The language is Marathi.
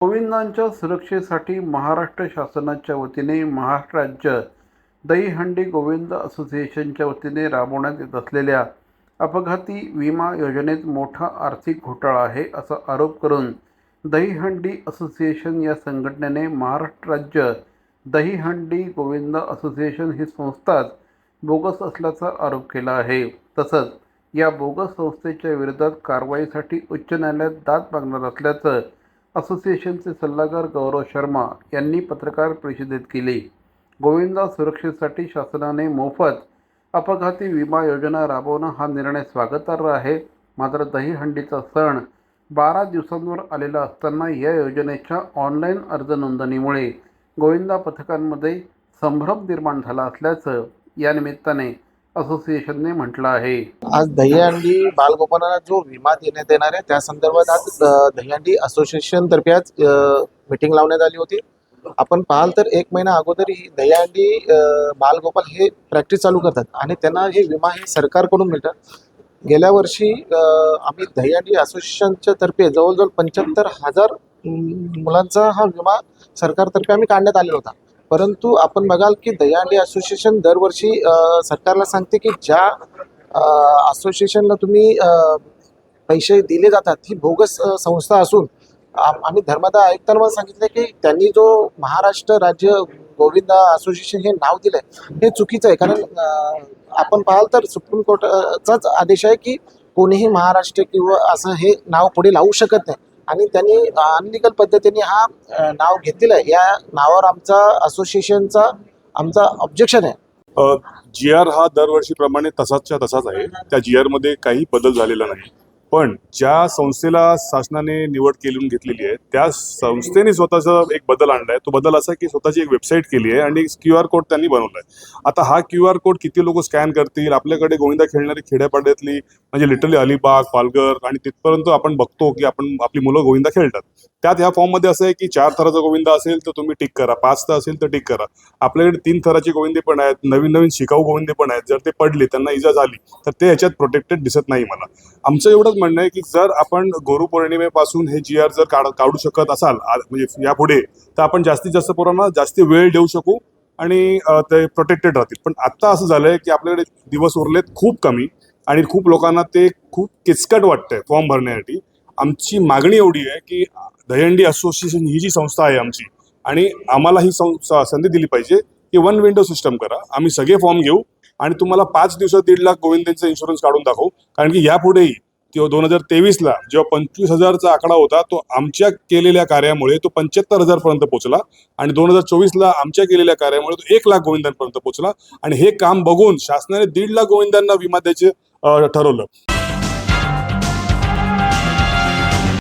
गोविंदांच्या सुरक्षेसाठी महाराष्ट्र शासनाच्या वतीने महाराष्ट्र राज्य दहीहंडी गोविंद असोसिएशनच्या वतीने राबवण्यात येत असलेल्या अपघाती विमा योजनेत मोठा आर्थिक घोटाळा आहे असा आरोप करून दहीहंडी असोसिएशन या संघटनेने महाराष्ट्र राज्य दहीहंडी गोविंद असोसिएशन ही संस्थाच बोगस असल्याचा आरोप केला आहे. तसंच या बोगस संस्थेच्या विरोधात कारवाईसाठी उच्च न्यायालयात दाद मागणार असल्याचं असोसिएशनचे सल्लागार गौरव शर्मा यांनी पत्रकार परिषदेत केली. गोविंदा सुरक्षेसाठी शासनाने मोफत अपघाती विमा योजना राबवणं हा निर्णय स्वागतार्ह आहे. मात्र दहीहंडीचा सण बारा दिवसांवर आलेला असताना या योजनेच्या ऑनलाईन अर्ज नोंदणीमुळे गोविंदा पथकांमध्ये संभ्रम निर्माण झाला असल्याचं या निमित्ताने असोसिएशनने म्हटलं आहे. आज दहीहंडी बालगोपालांना जो विमा देण्यात येणार आहे त्या संदर्भात आज दहीहंडी असोसिएशन तर्फे आज मीटिंग लावण्यात आली होती. आपण पाहाल तर एक महिना अगोदर ही दहीहंडी बालगोपाल हे प्रॅक्टिस चालू करतात आणि त्यांना हे विमा हे सरकारकडून मिळतात. गेल्या वर्षी आम्ही दहीहंडी असोसिएशनच्या तर्फे जवळजवळ पंच्याहत्तर हजार मुलांचा हा विमा सरकारतर्फे आम्ही काढण्यात आलेला होता. परंतु आपण बघाल की दयाली असोसिएशन दरवर्षी सरकारला सांगते की ज्या असोसिएशनला तुम्ही पैसे दिले जातात ही बोगस संस्था असून आम्ही धर्मदा आयुक्तांना सांगितलं की त्यांनी जो महाराष्ट्र राज्य गोविंदा असोसिएशन हे नाव दिलंय हे चुकीचं आहे. कारण आपण पाहाल तर सुप्रीम कोर्टाचाच आदेश आहे की कोणीही महाराष्ट्र किंवा असं हे नाव पुढे लावू शकत नाही. आणि त्यांनी अनलिगल पद्धतीने हा नाव घेतलेलं आहे. या नावावर आमचा असोसिएशनचा आमचा ऑब्जेक्शन आहे. जी आर हा दरवर्षीप्रमाणे तसाच्या तसाच आहे. त्या जी आरमध्ये काही बदल झालेला नाही. पण ज्या संस्थेला शासनाने निवड केली घेतलेली आहे त्या संस्थेने स्वतःचा एक बदल आणलाय. तो बदल असा की स्वतःची एक वेबसाईट केली आहे आणि क्यू आर कोड त्यांनी बनवलाय. आता हा क्यू आर कोड किती लोक स्कॅन करतील? आपल्याकडे गोविंदा खेळणारी खेड्यापाड्यातली म्हणजे लिटरली अलिबाग पालघर आणि तिथपर्यंत आपण बघतो की आपण आपली मुलं गोविंदा खेळतात. त्यात ह्या फॉर्ममध्ये असं आहे की चार थराचा गोविंद असेल तर तुम्ही टिक करा. पाच तर असेल तर टिक करा. आपल्याकडे तीन थराचे गोविंदे पण आहेत नवीन नवीन शिकाऊ गोविंदे पण आहेत. जर ते पडले त्यांना इजा झाली तर ते ह्याच्यात प्रोटेक्टेड दिसत नाही मला. आमचं एवढंच म्हणणं आहे की जर आपण गुरु पौर्णिमेपासून हे जी आर जर काढ काढू शकत असाल म्हणजे यापुढे तर आपण जास्तीत जास्त पोरांना जास्ती वेळ देऊ शकू आणि ते प्रोटेक्टेड राहतील. पण आत्ता असं झालंय की आपल्याकडे दिवस उरलेत खूप कमी आणि खूप लोकांना ते खूप किचकट वाटतंय फॉर्म भरण्यासाठी. आमची मागणी एवढी आहे की दहंडी असोसिएशन ही जी संस्था आहे आमची आणि आम्हाला ही संस्था संधी दिली पाहिजे की वन विंडो सिस्टम करा. आम्ही सगळे फॉर्म घेऊ आणि तुम्हाला पाच दिवसात दीड लाख गोविंदांचा इन्शुरन्स काढून दाखवू. कारण की यापुढेही किंवा दोन हजार तेवीसला जेव्हा पंचवीस हजारचा आकडा होता तो आमच्या केलेल्या कार्यामुळे तो पंच्याहत्तर हजारपर्यंत पोहोचला आणि दोन हजार चोवीसला आमच्या केलेल्या कार्यामुळे तो एक लाख गोविंदांपर्यंत पोहोचला आणि हे काम बघून शासनाने दीड लाख गोविंदांना विमा द्यायचे ठरवलं.